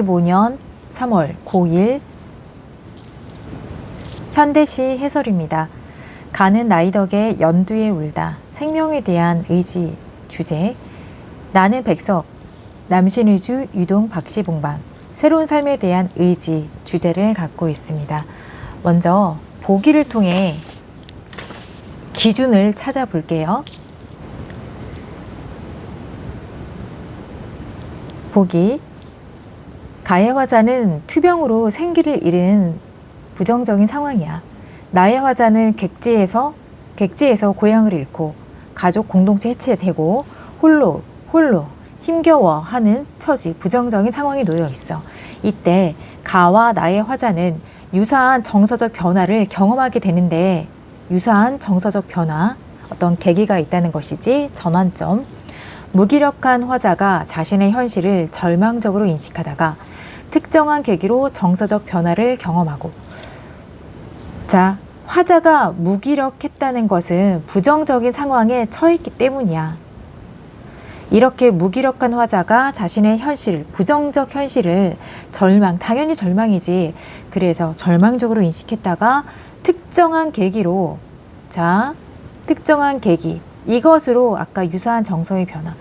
2015년 3월 고1 현대시 해설입니다. 가는 나이 덕에 연두에 울다 생명에 대한 의지 주제 나는 백석 남신의주 유동 박시봉방 새로운 삶에 대한 의지 주제를 갖고 있습니다. 먼저 보기를 통해 기준을 찾아볼게요. 보기 가해 화자는 투병으로 생기를 잃은 부정적인 상황이야. 나의 화자는 객지에서 객지에서 고향을 잃고 가족 공동체 해체되고 홀로 홀로 힘겨워하는 처지 부정적인 상황에 놓여 있어. 이때 가와 나의 화자는 유사한 정서적 변화를 경험하게 되는데 유사한 정서적 변화 어떤 계기가 있다는 것이지 전환점. 무기력한 화자가 자신의 현실을 절망적으로 인식하다가 특정한 계기로 정서적 변화를 경험하고 자, 화자가 무기력했다는 것은 부정적인 상황에 처했기 때문이야. 이렇게 무기력한 화자가 자신의 현실, 부정적 현실을 절망, 당연히 절망이지. 그래서 절망적으로 인식했다가 특정한 계기로, 자, 특정한 계기. 이것으로 아까 유사한 정서의 변화,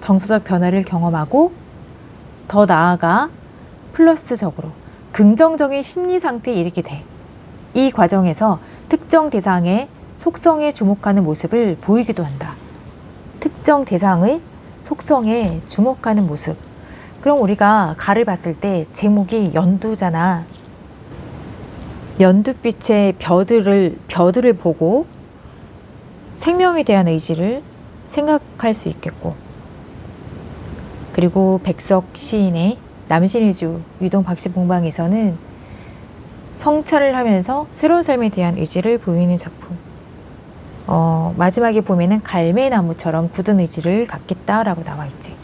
정서적 변화를 경험하고 더 나아가 플러스적으로 긍정적인 심리 상태에 이르게 돼. 이 과정에서 특정 대상의 속성에 주목하는 모습을 보이기도 한다. 특정 대상의 속성에 주목하는 모습. 그럼 우리가 가를 봤을 때 제목이 연두잖아. 연두빛의 벼들을 벼들을 보고 생명에 대한 의지를 생각할 수 있겠고 그리고 백석 시인의 남신의주 유동 박시봉방에서는 성찰을 하면서 새로운 삶에 대한 의지를 보이는 작품. 어, 마지막에 보면은 갈매나무처럼 굳은 의지를 갖겠다라고 나와 있지.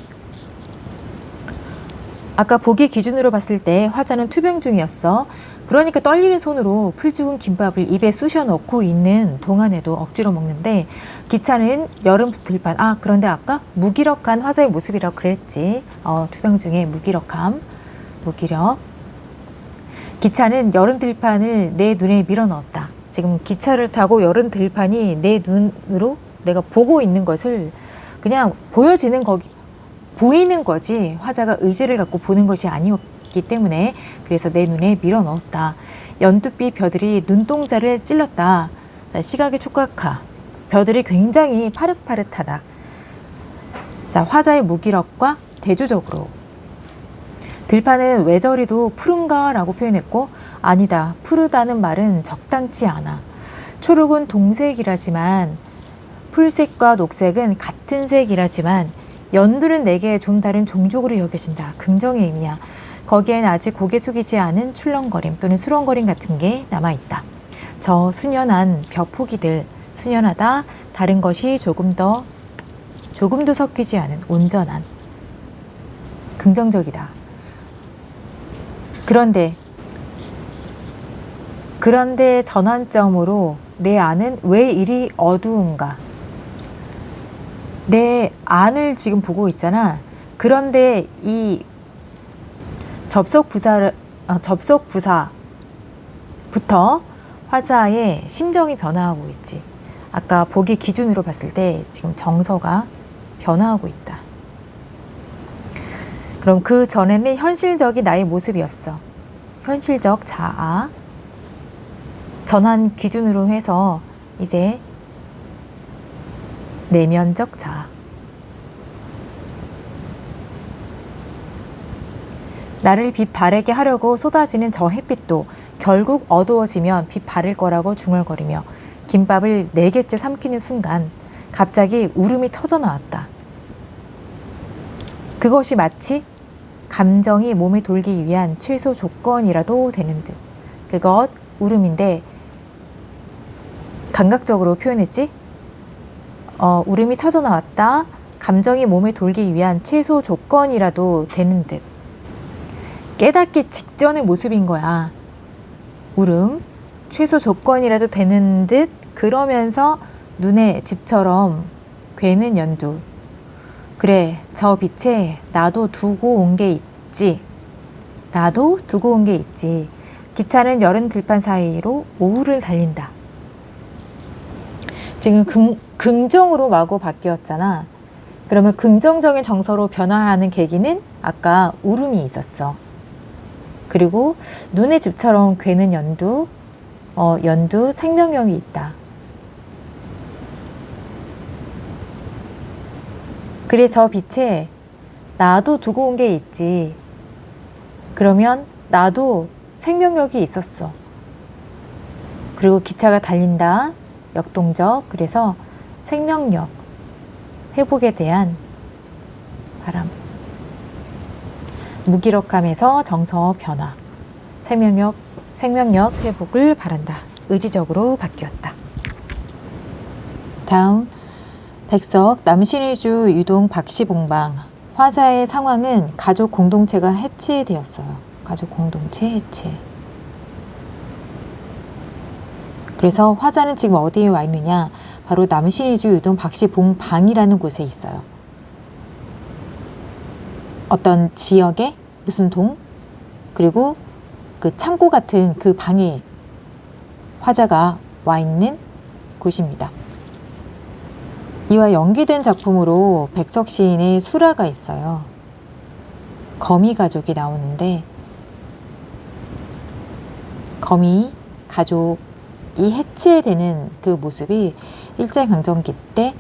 아까 보기 기준으로 봤을 때 화자는 투병 중이었어. 그러니까 떨리는 손으로 풀 죽은 김밥을 입에 쑤셔 넣고 있는 동안에도 억지로 먹는데 기차는 여름 들판. 아 그런데 아까 무기력한 화자의 모습이라고 그랬지. 어, 투병 중에 무기력함, 무기력. 기차는 여름 들판을 내 눈에 밀어 넣었다. 지금 기차를 타고 여름 들판이 내 눈으로 내가 보고 있는 것을 그냥 보여지는 거기 보이는 거지 화자가 의지를 갖고 보는 것이 아니었 기 때문에 그래서 내 눈에 밀어 넣었다. 연두빛 벼들이 눈동자를 찔렀다. 자, 시각의 촉각화. 벼들이 굉장히 파릇파릇하다. 자, 화자의 무기력과 대조적으로 들판은 왜 저리도 푸른가 라고 표현했고 아니다. 푸르다는 말은 적당치 않아. 초록은 동색이라지만 풀색과 녹색은 같은 색이라지만 연두는 내게 좀 다른 종족으로 여겨진다. 긍정의 의미야. 거기엔 아직 고개 숙이지 않은 출렁거림 또는 수렁거림 같은 게 남아있다. 저 수년한 벼포기들 수년하다 다른 것이 조금 더 조금도 섞이지 않은 온전한 긍정적이다. 그런데 그런데 전환점으로 내 안은 왜 이리 어두운가? 내 안을 지금 보고 있잖아. 그런데 이 접속 부사를 어, 접속 부사부터 화자의 심정이 변화하고 있지. 아까 보기 기준으로 봤을 때 지금 정서가 변화하고 있다. 그럼 그 전에는 현실적인 나의 모습이었어. 현실적 자아. 전환 기준으로 해서 이제 내면적 자아. 나를 빛 바래게 하려고 쏟아지는 저 햇빛도 결국 어두워지면 빛 바를 거라고 중얼거리며 김밥을 네 개째 삼키는 순간 갑자기 울음이 터져 나왔다. 그것이 마치 감정이 몸에 돌기 위한 최소 조건이라도 되는 듯. 그것 울음인데 감각적으로 표현했지? 어, 울음이 터져 나왔다. 감정이 몸에 돌기 위한 최소 조건이라도 되는 듯. 깨닫기 직전의 모습인 거야. 울음, 최소 조건이라도 되는 듯 그러면서 눈에 집처럼 괴는 연두. 그래, 저 빛에 나도 두고 온 게 있지. 나도 두고 온 게 있지. 기차는 여름 들판 사이로 오후를 달린다. 지금 긍, 긍정으로 마구 바뀌었잖아. 그러면 긍정적인 정서로 변화하는 계기는 아까 울음이 있었어. 그리고 눈의 즙처럼 괴는 연두, 어, 연두 생명력이 있다. 그래 저 빛에 나도 두고 온 게 있지. 그러면 나도 생명력이 있었어. 그리고 기차가 달린다. 역동적. 그래서 생명력, 회복에 대한 바람. 무기력함에서 정서 변화. 생명력, 생명력 회복을 바란다. 의지적으로 바뀌었다. 다음 백석 남신의 주 유동 박씨봉방 화자의 상황은 가족 공동체가 해체되었어요. 가족 공동체 해체. 그래서 화자는 지금 어디에 와 있느냐? 바로 남신의 주 유동 박씨봉방이라는 곳에 있어요. 어떤 지역에 무슨 동 그리고 그 창고 같은 그 방에 화자가 와 있는 곳입니다. 이와 연기된 작품으로 백석 시인의 수라가 있어요. 거미 가족이 나오는데 거미 가족이 해체되는 그 모습이 일제강점기 때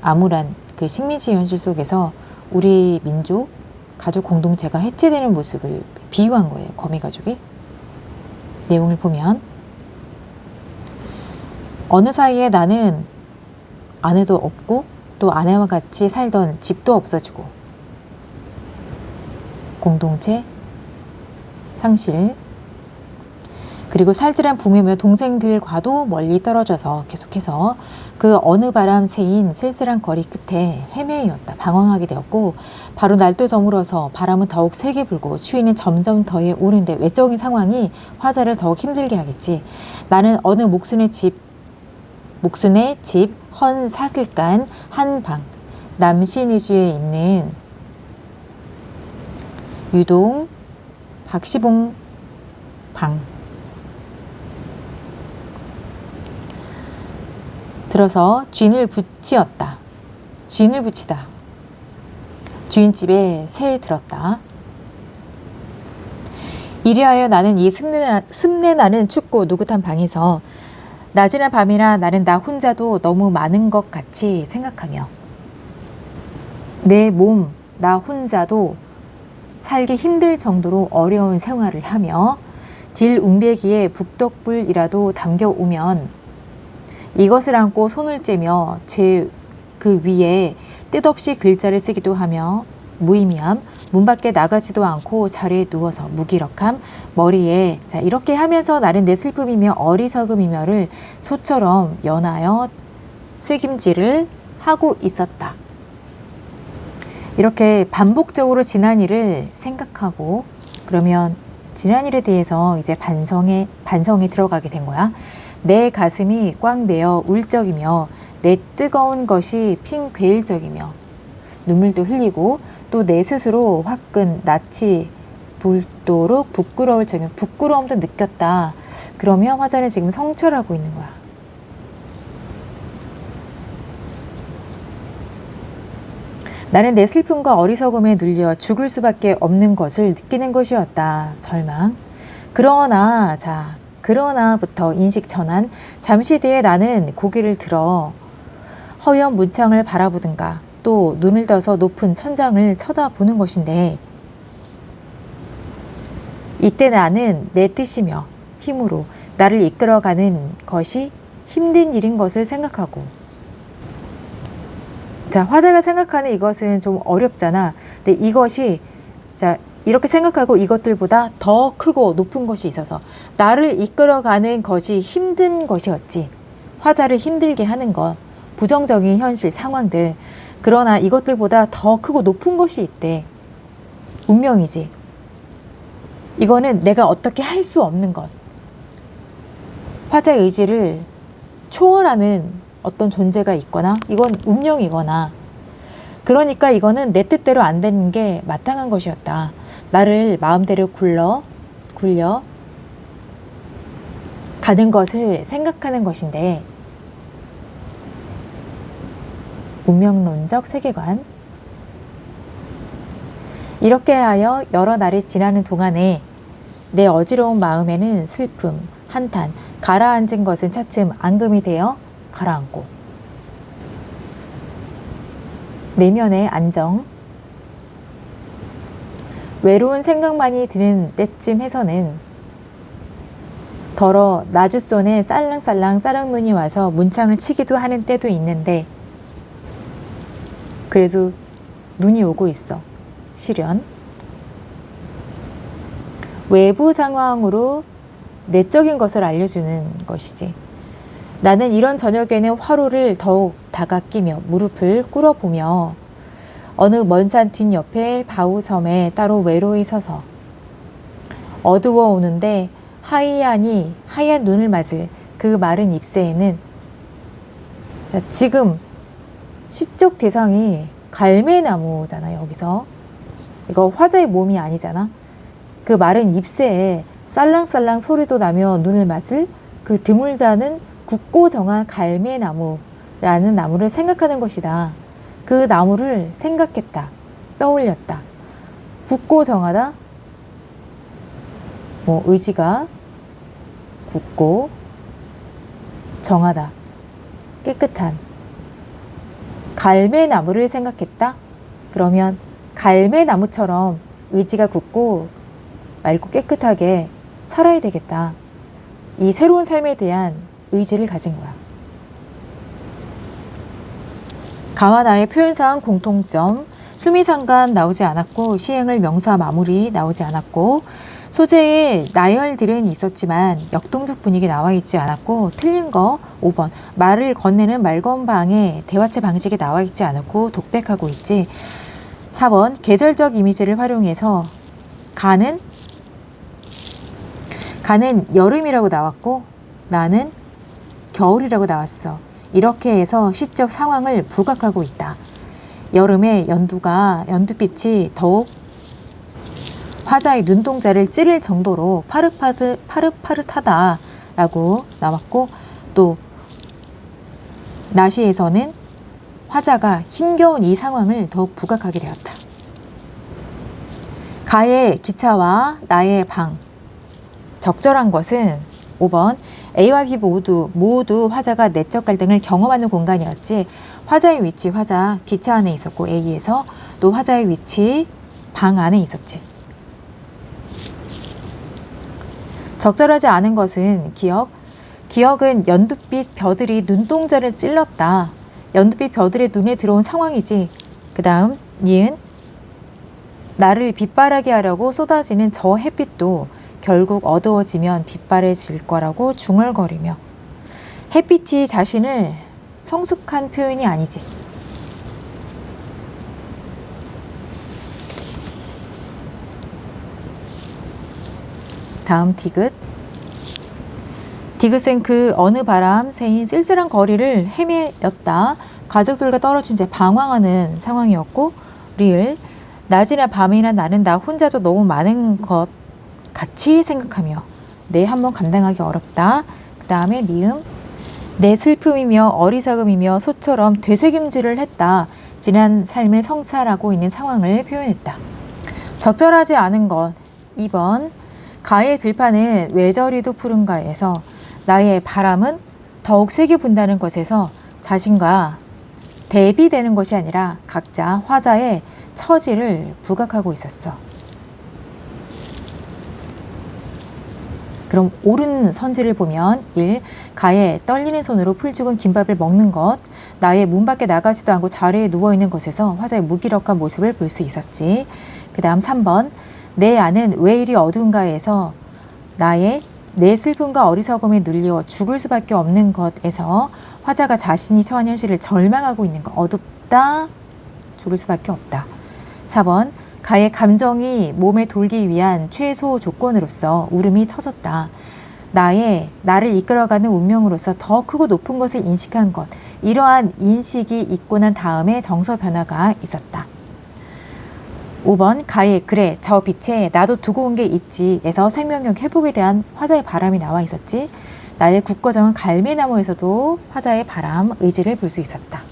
암울한 그 식민지 현실 속에서 우리 민족 가족 공동체가 해체되는 모습을 비유한 거예요. 거미 가족이. 내용을 보면 어느 사이에 나는 아내도 없고 또 아내와 같이 살던 집도 없어지고 공동체 상실 그리고 살들한 부모며 동생들과도 멀리 떨어져서 계속해서 그 어느 바람 새인 쓸쓸한 거리 끝에 헤매였다 방황하게 되었고 바로 날도 저물어서 바람은 더욱 세게 불고 추위는 점점 더해 오는데 외적인 상황이 화자를 더욱 힘들게 하겠지. 나는 어느 목순의 집 목순의 집 헌 사슬간 한방 남신이주에 있는 유동 박시봉 방 들어서 쥔을 붙이었다. 쥔을 붙이다. 주인집에 새에 들었다. 이리하여 나는 이 습내, 습내 나는 춥고 누긋한 방에서 낮이나 밤이나 나는 나 혼자도 너무 많은 것 같이 생각하며 내 몸, 나 혼자도 살기 힘들 정도로 어려운 생활을 하며 딜 웅배기에 북덕불이라도 담겨오면 이것을 안고 손을 째며 제 그 위에 뜻없이 글자를 쓰기도 하며 무의미함, 문 밖에 나가지도 않고 자리에 누워서 무기력함, 머리에 자 이렇게 하면서 나는 내 슬픔이며 어리석음이며를 소처럼 연하여 쐐김질을 하고 있었다. 이렇게 반복적으로 지난 일을 생각하고 그러면 지난 일에 대해서 이제 반성에 반성에 들어가게 된 거야. 내 가슴이 꽉 메어 울적이며 내 뜨거운 것이 핑 괴일적이며 눈물도 흘리고 또 내 스스로 화끈 낯이 불도록 부끄러울 적이며 부끄러움도 느꼈다. 그러면 화자는 지금 성철하고 있는 거야. 나는 내 슬픔과 어리석음에 눌려 죽을 수밖에 없는 것을 느끼는 것이었다. 절망. 그러나, 자, 그러나부터 인식 전환. 잠시 뒤에 나는 고개를 들어 허연 문창을 바라보든가 또 눈을 떠서 높은 천장을 쳐다보는 것인데 이때 나는 내 뜻이며 힘으로 나를 이끌어가는 것이 힘든 일인 것을 생각하고 자 화자가 생각하는 이것은 좀 어렵잖아 근데 이것이 자 이렇게 생각하고 이것들보다 더 크고 높은 것이 있어서 나를 이끌어가는 것이 힘든 것이었지. 화자를 힘들게 하는 것 부정적인 현실 상황들. 그러나 이것들보다 더 크고 높은 것이 있대. 운명이지. 이거는 내가 어떻게 할 수 없는 것. 화자의 의지를 초월하는 어떤 존재가 있거나 이건 운명이거나. 그러니까 이거는 내 뜻대로 안 되는 게 마땅한 것이었다. 나를 마음대로 굴러 굴려 가는 것을 생각하는 것인데 운명론적 세계관. 이렇게 하여 여러 날이 지나는 동안에 내 어지러운 마음에는 슬픔, 한탄, 가라앉은 것은 차츰 앙금이 되어 가라앉고 내면의 안정 외로운 생각만이 드는 때쯤 해서는 더러 나주손에 살랑살랑 싸랑눈이 와서 문창을 치기도 하는 때도 있는데 그래도 눈이 오고 있어. 실현. 외부 상황으로 내적인 것을 알려주는 것이지. 나는 이런 저녁에는 화로를 더욱 다가끼며 무릎을 꿇어보며 어느 먼 산 뒷옆에 바우섬에 따로 외로이 서서 어두워 오는데 하이안이 하얀 눈을 맞을 그 마른 잎새에는 지금 시적 대상이 갈매나무잖아요 여기서 이거 화자의 몸이 아니잖아 그 마른 잎새에 살랑살랑 소리도 나며 눈을 맞을 그 드물다는 굳고 정한 갈매나무라는 나무를 생각하는 것이다. 그 나무를 생각했다. 떠올렸다. 굳고 정하다. 뭐 의지가 굳고 정하다. 깨끗한 갈매나무를 생각했다. 그러면 갈매나무처럼 의지가 굳고 맑고 깨끗하게 살아야 되겠다. 이 새로운 삶에 대한 의지를 가진 거야. 가와 나의 표현상 공통점, 수미상관 나오지 않았고 시행을 명사 마무리 나오지 않았고 소재에 나열들은 있었지만 역동적 분위기 나와 있지 않았고 틀린 거 5번. 말을 건네는 말건방에 대화체 방식이 나와 있지 않았고 독백하고 있지. 4번. 계절적 이미지를 활용해서 가는 가는 여름이라고 나왔고 나는 겨울이라고 나왔어. 이렇게 해서 시적 상황을 부각하고 있다. 여름에 연두가 연두빛이 더욱 화자의 눈동자를 찌를 정도로 파릇파릇 파릇파릇하다라고 나왔고 또 나시에서는 화자가 힘겨운 이 상황을 더욱 부각하게 되었다. 가의 기차와 나의 방 적절한 것은 5번 A와 B 모두 모두 화자가 내적 갈등을 경험하는 공간이었지 화자의 위치 화자 기차 안에 있었고 A에서 또 화자의 위치 방 안에 있었지. 적절하지 않은 것은 기억. 기억은 연두빛 벼들이 눈동자를 찔렀다. 연두빛 벼들의 눈에 들어온 상황이지. 그 다음 니은 나를 빛바라게 하려고 쏟아지는 저 햇빛도 결국 어두워지면 빛바래질 거라고 중얼거리며 햇빛이 자신을 성숙한 표현이 아니지. 다음 디귿. 디귿은 그 어느 바람 새인 쓸쓸한 거리를 헤매였다. 가족들과 떨어진 채 방황하는 상황이었고 리을 낮이나 밤이나 나는 나 혼자도 너무 많은 것 같이 생각하며 내 한번 감당하기 어렵다. 그 다음에 미음 내 슬픔이며 어리석음이며 소처럼 되새김질을 했다. 지난 삶을 성찰하고 있는 상황을 표현했다. 적절하지 않은 것 2번 가의 들판은 왜 저리도 푸른가에서 나의 바람은 더욱 세게 분다는 것에서 자신과 대비되는 것이 아니라 각자 화자의 처지를 부각하고 있었어. 그럼 옳은 선지를 보면 1. 가에 떨리는 손으로 풀 죽은 김밥을 먹는 것 나의 문 밖에 나가지도 않고 자리에 누워있는 것에서 화자의 무기력한 모습을 볼 수 있었지. 그 다음 3번 내 안은 왜 이리 어두운가에서 나의 내 슬픔과 어리석음에 눌려 죽을 수밖에 없는 것에서 화자가 자신이 처한 현실을 절망하고 있는 것 어둡다 죽을 수밖에 없다. 4번 가의 감정이 몸에 돌기 위한 최소 조건으로서 울음이 터졌다. 나의 나를 이끌어가는 운명으로서 더 크고 높은 것을 인식한 것. 이러한 인식이 있고 난 다음에 정서 변화가 있었다. 5번 가에 그래 저 빛에 나도 두고 온 게 있지에서 생명력 회복에 대한 화자의 바람이 나와 있었지. 나의 국거정은 갈매나무에서도 화자의 바람 의지를 볼 수 있었다.